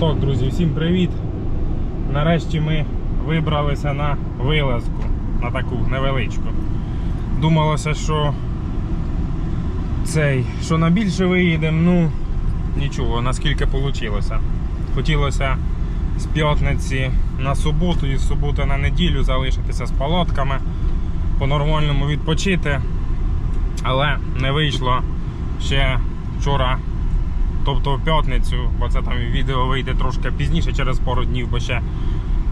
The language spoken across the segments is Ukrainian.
Так, друзі, всім привіт. Нарешті ми вибралися на вилазку, на таку невеличку. Думалося, що цей, що на більше виїдемо, ну нічого, наскільки вийшло. Хотілося з п'ятниці на суботу і з суботи на неділю залишитися з палатками, по-нормальному відпочити, але не вийшло ще вчора Тобто в п'ятницю, бо це там відео вийде трошки пізніше, через пару днів, бо ще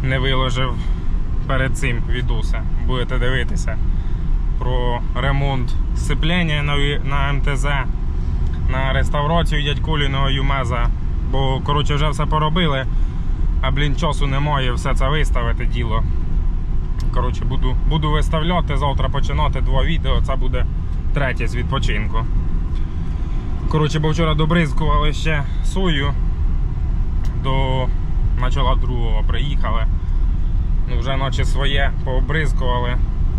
не виложив перед цим відоси. Будете дивитися про ремонт сцеплення на, МТЗ, на реставрацію дядькуліного Юмеза. Бо коротше вже все поробили, а блін часу немає все це виставити діло. Коротше, буду, буду виставляти, завтра починати два відео, це буде третє з відпочинку. Коротше, бо вчора добризкували ще сою. До начала другого приїхали. Ну, вже наче своє пообризкували.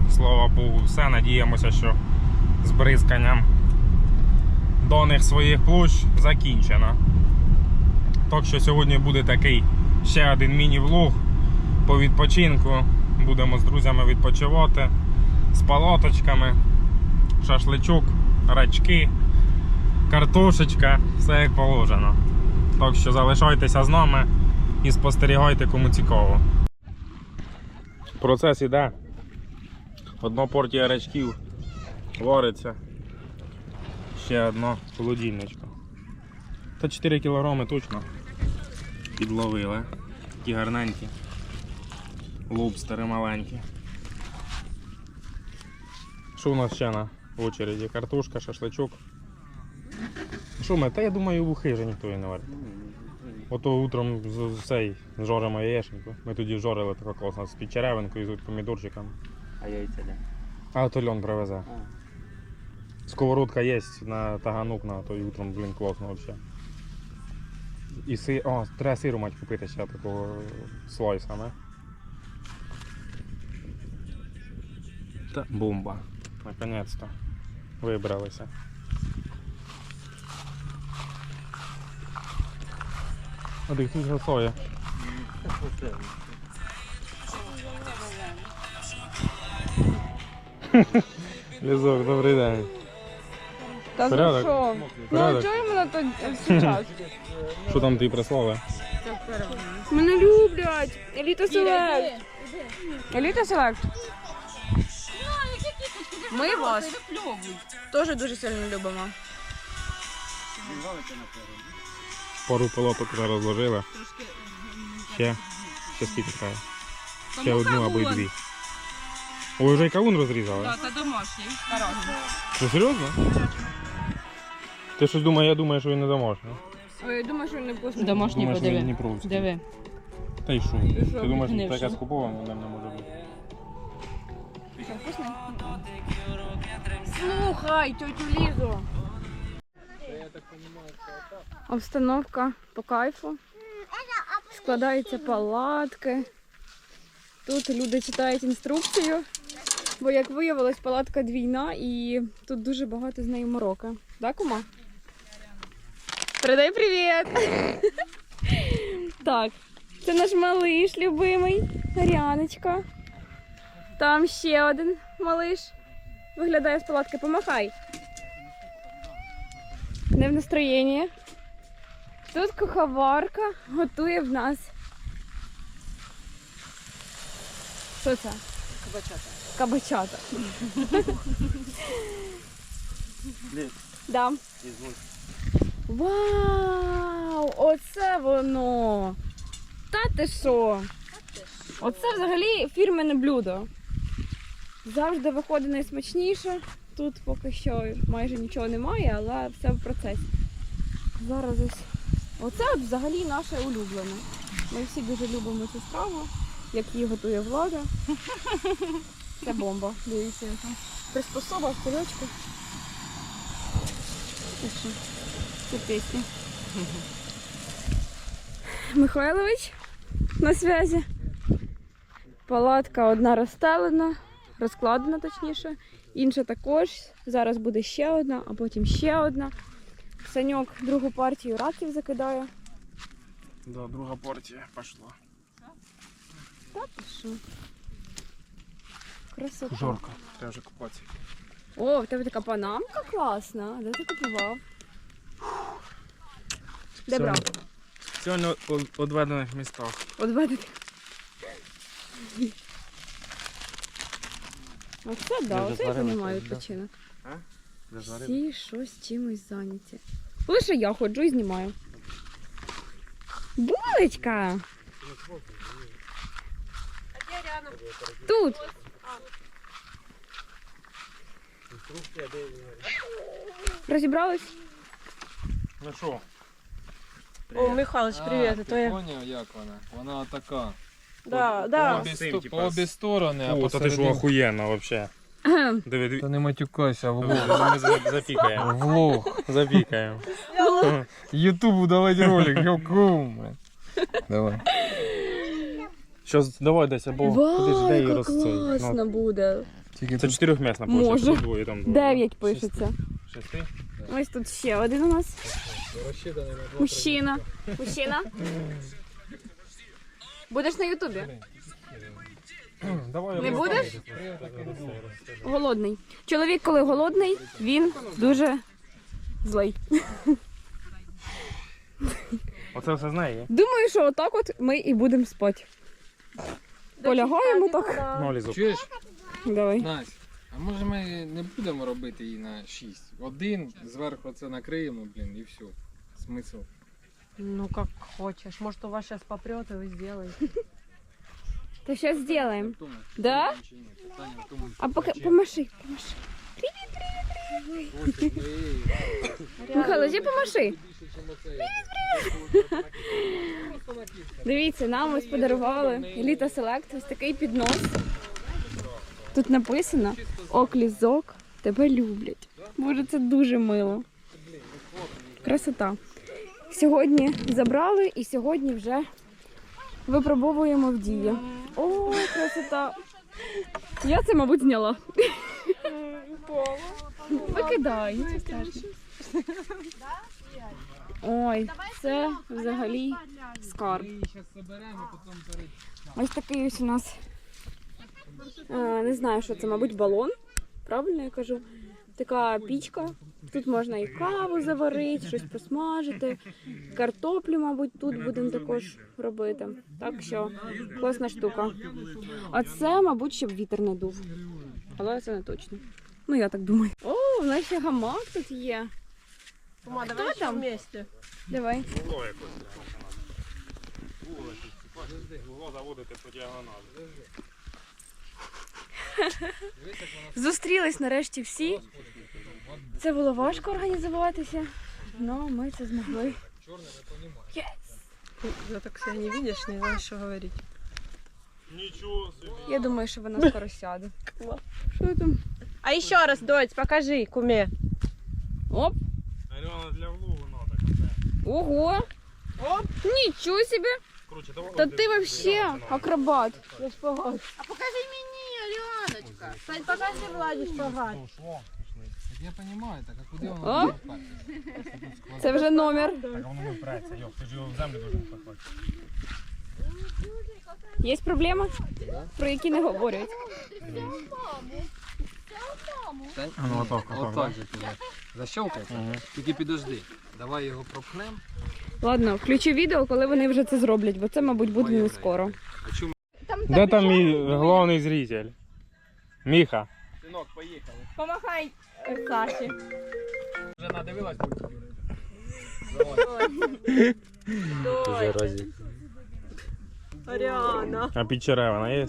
Слава Богу, все. Надіємося, що з бризканням доних своїх площ закінчено. Так що сьогодні буде такий ще один міні-влог по відпочинку. Будемо з друзями відпочивати з палаточками, шашличок, рачки картошечка, все як положено. Так що залишайтеся з нами і спостерігайте, кому цікаво. Процес іде. Одна портія рачків вариться. Ще одна в. Та 4 кг точно підловили. Такі гарненькі. Лобстери маленькі. Що у нас ще на очереді? Картошка, шашличок. Що ми? Та я думаю, в ухи вже ніхто і не варить. Ото утром з, з цей жоримо яєчнику. Ми тоді жорили тако класно з під черевинкою, з помідорчиками. А яйця де? А то льон привезе. Сковородка є на таганук на то і утром, блін, класно взагалі. І сир. О, треба сиру мать купити ще такого слойса, не? Та бомба. Наконець-то. Вибралися. А ти тут гасоє. Лізок, добрий день. Та Порядок? що? Ну Порядок. чого на то зараз? Що там ти прислали? Мене люблять. Еліта Селект. Еліта Селект. Ми вас теж дуже сильно любимо. Пару пилоток вже розложили. Ще, ще скільки треба? Ще одну або й дві. Ой, вже й кавун розрізали. Так, це домашній. Ну серйозно? Ти щось думає, я думаю, що він не домашній. Я думаю, що він не вкусний. Домашній Думаєш, він подиви. Дніпровський. Диви. Та й що? Ти думаєш, що таке що? скуповане не може бути? Що, вкусний? Слухай, тетю Лізу. Обстановка по кайфу. Складаються палатки. Тут люди читають інструкцію. Бо, як виявилось, палатка двійна і тут дуже багато з нею морока. Да, кума? Передай привіт! так, це наш малиш любимий, Аріаночка. Там ще один малиш. Виглядає з палатки, помахай. Не в настроєнні. Тут куховарка готує в нас. Що це? Кабачата. Кабачата. Да. Вау! Оце воно! Та ти що? Оце взагалі фірменне блюдо. Завжди виходить найсмачніше. Тут поки що майже нічого немає, але все в процесі. Зараз ось. Оце взагалі наше улюблене. Ми всі дуже любимо цю страву, як її готує влада. Це бомба. Дивіться. Приспособа в кульочку. Це пісня. Михайлович на зв'язі. Палатка одна розстелена, розкладена точніше, інша також. Зараз буде ще одна, а потім ще одна. Саньок другу партію раків закидає. Да, друга партія пішла. Та ти що? Красота. Жорка, треба вже купатися. О, в тебе така панамка класна. Де ти купував? Де брав? Сьогодні у одведених містах. От Оце да, вже оце я розумію відпочинок. Всі щось чимось зайняті. Лише я ходжу і знімаю. Булечка! Тут. Розібрались? Ну що? О, Михайлович, привіт. А, а ти поняв, як вона? Вона така. Да, По да. обі, сто- типа, по обі сторони, а О, та ти що посередині... охуєнно вообще. Диви, диви. Та не матюкайся, влог. Ми за- запікаємо. Ютубу давайте ролик, йокум. Давай. Щас, давай десь, або куди ж Вау, де її яка розцей. класно буде. Тільки Це тут чотирьохмісна Може. площадь, двоє там. двоє. Дев'ять пишеться. Шести? Ось тут ще один у нас. на Мужчина. Мужчина. Будеш на Ютубі? Давай. Не будеш? Голодний. Чоловік, коли голодний, він дуже злий. Оце все знає? Думаю, що отак от ми і будемо спати. Полягаємо так. Чуєш, Давай. Настя, а може ми не будемо робити її на 6? Один, зверху це накриємо, блін, і все. Смисл. Ну, как хочешь. Может, у вас сейчас попрет, и вы сделаете. Зробимо. В тому, Да? А поки чи- помаши, помаши. Михайло, зі помаши. Дивіться, нам ось подарували Еліта Селект ось такий піднос. Тут написано Оклізок тебе люблять. Боже, це дуже мило. Красота. Сьогодні забрали і сьогодні вже випробовуємо в дії. О, красота. Я це, мабуть, зняла. Викидай. Ой, це взагалі скарб. Ось такий ось у нас. е, Не знаю, що це, мабуть, балон. Правильно я кажу? Така пічка. Тут можна і каву заварити, щось посмажити. Картоплю, мабуть, тут будемо також робити. Так що класна штука. А це, мабуть, щоб вітер не дув. Але це не точно. Ну, я так думаю. О, у нас ще гамак тут є. Кума, давай там? вместе. Давай. Якось. Вугло заводити по діагоналі. Зустрілись нарешті всі. Це було важко організуватися, але ми це змогли. Yes. Я так себя не видишь, не говорить. Нічого собі. Я думаю, що вона скоро сяде. Що там? А еще раз, дочь, покажи, куме. Оп! Альона для влогу надо. Ого! Оп! Нічого собі! Короче, давай. Та ти вообще акробат. Я. А покажи мне, Аленочка. Сань, покажи Владе шпагат. Я розумію, так а куди воно буде впасти? Це вже номер. Так воно не впреться, йох, ти ж його в землю должен пахати. Є проблема, про які не говорять. Ну, отак, отак, Отак же туди. Защелкай. Тільки підожди. Давай його пропхнемо. Ладно, включу відео, коли вони вже це зроблять, бо це, мабуть, буде не скоро. Де там мій головний зритель? Міха. Синок, поїхали. Помахай Саші. Вже надивилась будь Ариана. А під черевина є?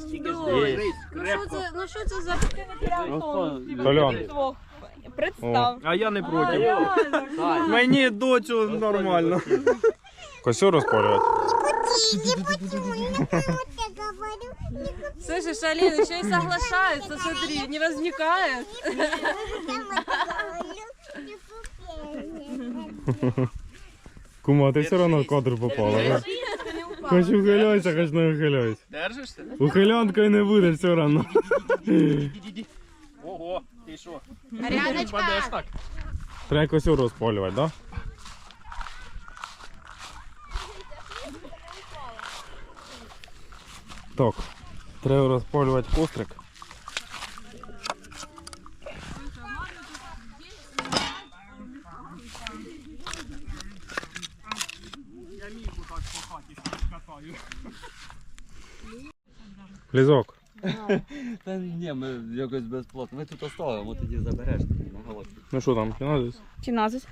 Ну що це, ну що це за Тольон. Представ. А я не проти. Мені доцю нормально. Косю розпалювати. Слышишь, Алина, еще и соглашается, смотри, не возникает. Кума, ти все одно в кадр попала. да? Хоч ухиляйся, хоч не ухиляйся. Держишся? Ухилянкою не буде все одно. Ого, ти що? Аряночка! так? Треба косю розпалювати, так? Так, треба розпалювати кострик. Лізок. Та ні, ми якось безплатно. Ми тут оставимо, тоді забереш на голодні. Ну що там, кінозис? Чи назис?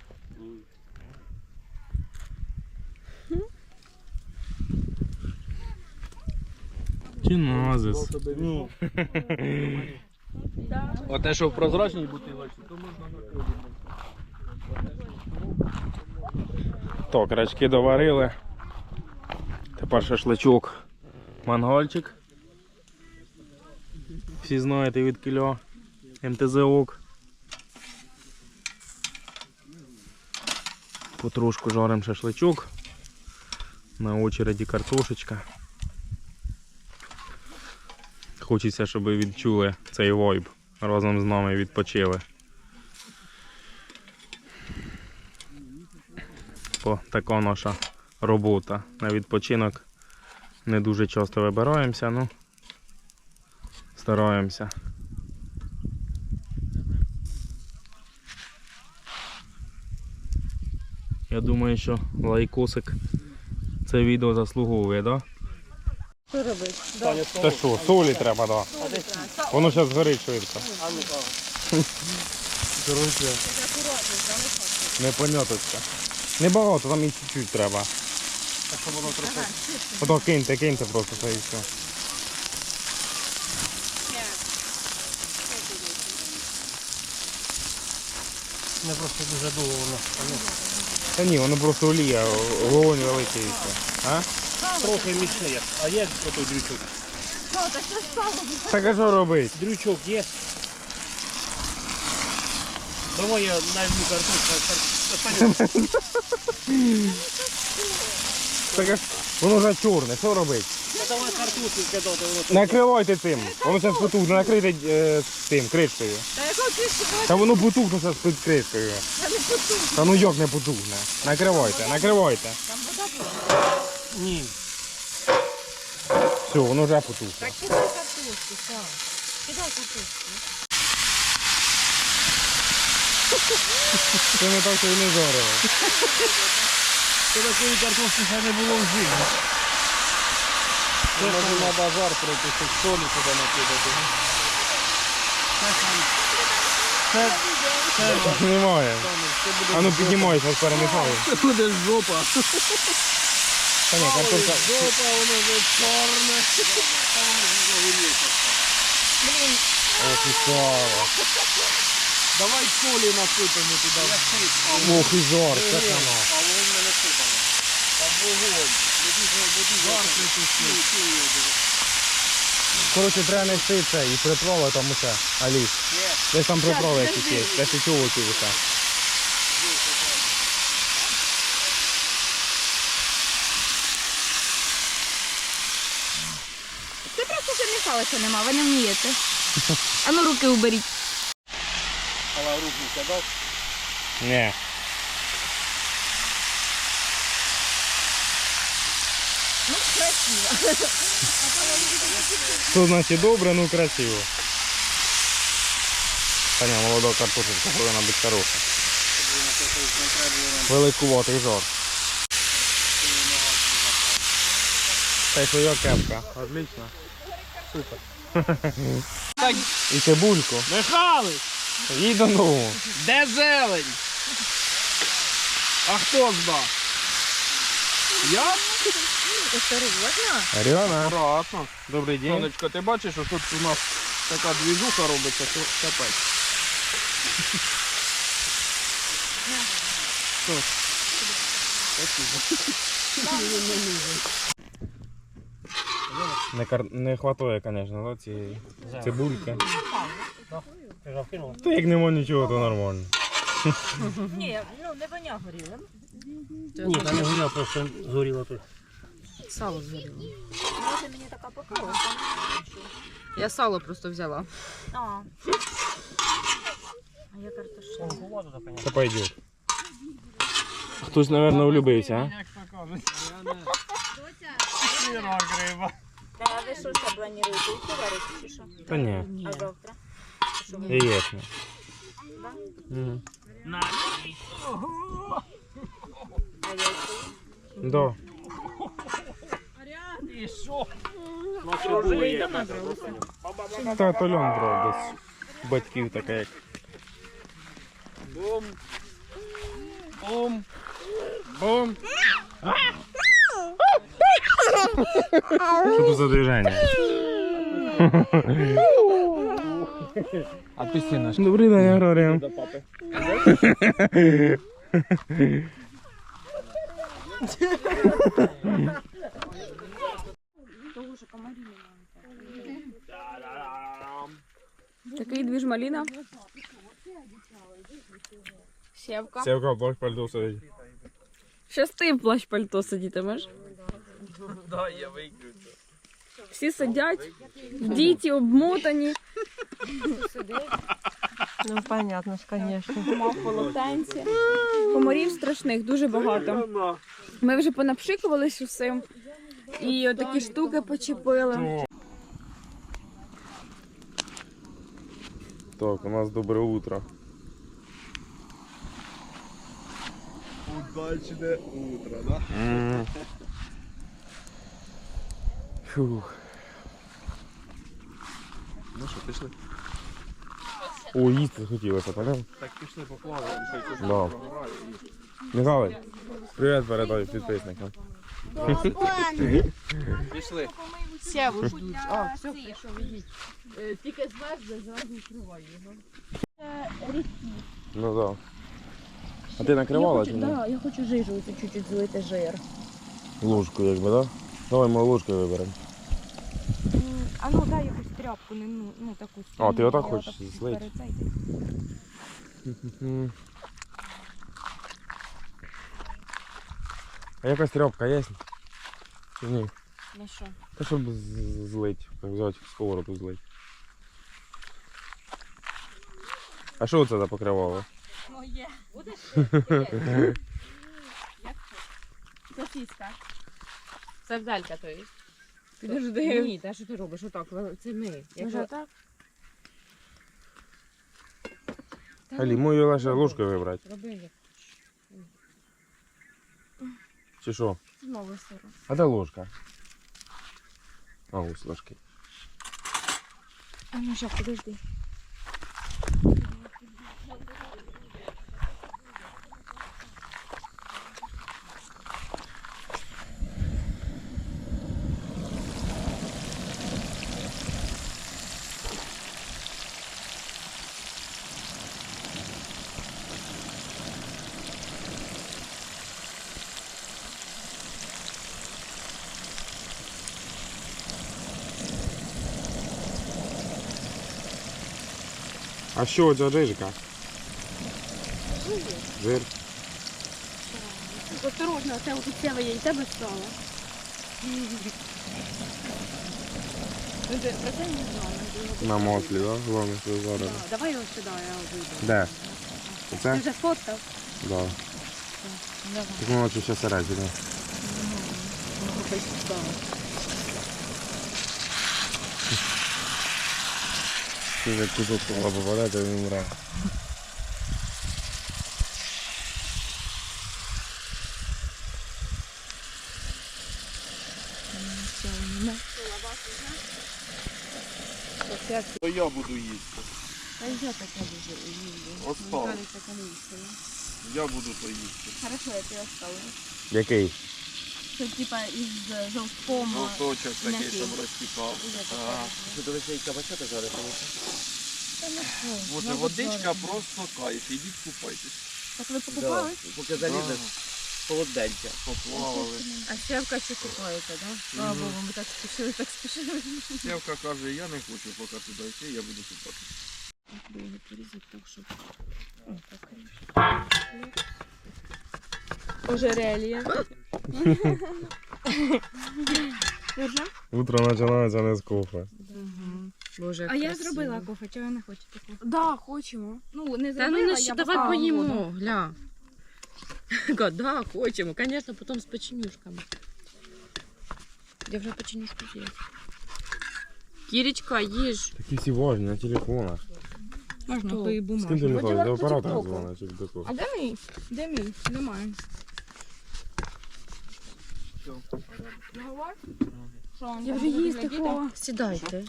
Кінозис. Ну. А те, що в прозрачній бутилочці, то можна накрити. Так, рачки доварили. Тепер шашличок. Мангальчик. Всі знаєте від кільо. МТЗ-ок. Потрошку жарим шашличок. На очереді картошечка. Хочеться, щоб ви відчули цей вайб. Разом з нами відпочили. Бо така наша робота. На відпочинок не дуже часто вибираємося, ну стараємося. Я думаю, що лайкосик це відео заслуговує, так? Що робити? Та що, солі треба, так. Воно зараз згорить швидко. Короче. Непоняточка. Небагато, там і чуть-чуть треба. Так що воно трохи. Ото киньте, киньте просто це і все. Не просто дуже довго воно. Та ні, воно просто олія, вогонь великий і все. А? Трохи міцніє. А є отой дрючок? Так а що робить? Дрючок є. Давай я найму картошку. Так а воно вже чорне, що робить? Давай картошку кидати. Накривайте цим. Воно зараз потухне, накрийте е, цим кришкою. Та якого ти Та воно потухне зараз під кришкою. Та ну як не потухне. Накривайте, накривайте. Там вода Ні. Все, воно вже. Кидай картошку. Кидай картошку. Це не так, і не зорило. Це такої картошки ще не було в житті. Це може на базар прийти, щоб солі туди накидати. Це, це, Немає. це буде А ну піднімайся, перемішаю. Це буде жопа. Та ні, картошка. Жопа, чорне. Ох і слава. Давай солі насипемо туди. Ох і жар, воно. А вогонь не насипано. А вогонь. Тут. Коротше, треба нести це і приправи там усе. Аліс. Десь там приправи якісь є, десь і чоловіків усе. Це просто ще нема, ви не вмієте. А ну руки уберіть. Але рук не кидав. Ні. Ну, красиво. Що значить добре, ну красиво. Та ні, молода картошечка повинна бути хороша. Великуватий жар. Та й своя кепка. Отлично. Супер. І цибульку. Михайлович, І додому. де зелень? А хто здав? Я? Аріана. Аккуратно. Добрий день. Сонечко, ти бачиш, що тут у нас така двіжуха робиться, що капець. Що? Не, кар... не хватає, звісно, да, цієї цибульки. Ти ж вкинула? Та як нема нічого, то нормально. Ні, ну не воня горіла. Ні, та не горіла, просто згоріла тут. Сало згоріло. Я сало просто взяла. А. А я картошина. Це пойдет. Хтось, мабуть, влюбився, а? Як то кажуть. Сіра гриба. А ви що ще плануєте? Йти варити чи що? Та ні, А завтра? Що ви? яєчня. Да? Угу. А яйця? Да. Та то льон брав десь. Батьків така як. Бум. Бум. Бум. Що тут за движення? А ти сіна Добрий день, Аграріан. Такий двіж маліна. Сєвка. Севка в плащ пальто сидить. Щас ти плащ пальто сидітимеш. Да, я виключу. Всі сидять, в діті обмотані, Ну, понятно ж, мав полотенці. Комарів страшних дуже багато. Ми вже понапшикувались усім. І отакі штуки почепили. Так, у нас добре утро. Удачне утро, да? Фух. Ну що, пішли? О, їсти захотілося, поняв? Так, пішли поплаваємо, ще й Да. Михайлович, привіт передай підписникам. Пішли. Севу ждуть. А, все, хорошо, ведіть. Тільки змерзне, зразу відкривай його. Ну так. Да. А ти накривала чи ні? Да, я хочу жижу, чуть-чуть злити жир. Ложку якби, так? Да? Давай ми ложкою виберемо. А ну дай якусь тряпку, не ну, ну таку. А, ти отак хочеш злить? А якась тряпка є? Чи ні? На що? Та щоб злить, взяти сковороду злить. А що це за покривало? Сосиска. Сарделька то є. Підожди. Ні, та що ти робиш? Отак, це ми. Може так? Алі, мою лише ложкою вибрати. Роби як. Чи що? Знову сиро. А де ложка? А ось ложки. А ну що, подожди. А що ця жижика? Жир. Осторожно, це сява є, і тебе стало. Про це не знаю. На маслі, так? Головне, що зараз. Давай його сюди, я вийду. Де? Ти Оце? вже сфоткав? Да. Так воно чи ще середина. Це як кусок кола попаде, то він умре. То я буду їсти. Та я таке дуже люблю. Остав. таке не їсти. Я буду то їсти. Хорошо, я тебе оставлю. Який? Це типа із жовтком. Жовточок такий, щоб розтікав. А, Що до речі, кабачата жарити? Боже, водичка просто кайф. Ідіть купайтесь. Так ви покупали? Поки залізеш, холодненьке. Поплавали. А севка ще купається, так? Слава Богу, ми так спішили, так спішили. Сєвка каже, я не хочу поки туди йти, я буду купатися. Ожерелье. Утро починається не з кофе. Боже, А я зробила кофе, чого ви не хочете кофе? Да, хочемо. Ну, не Та зробила, ну я давай поїмо, воду. гля. Да, хочемо, звісно, потім з печенюшками. Я вже печенюшку з'їла. Кірічка, їж. Такі всі важні на телефонах. Можна Хто? тої З ким ти бумаги. не? До Хотіла оператора дзвониш чи до кого? А де мій? Де мій? Немає. Все. Я вже їсти хочу. Сідайте.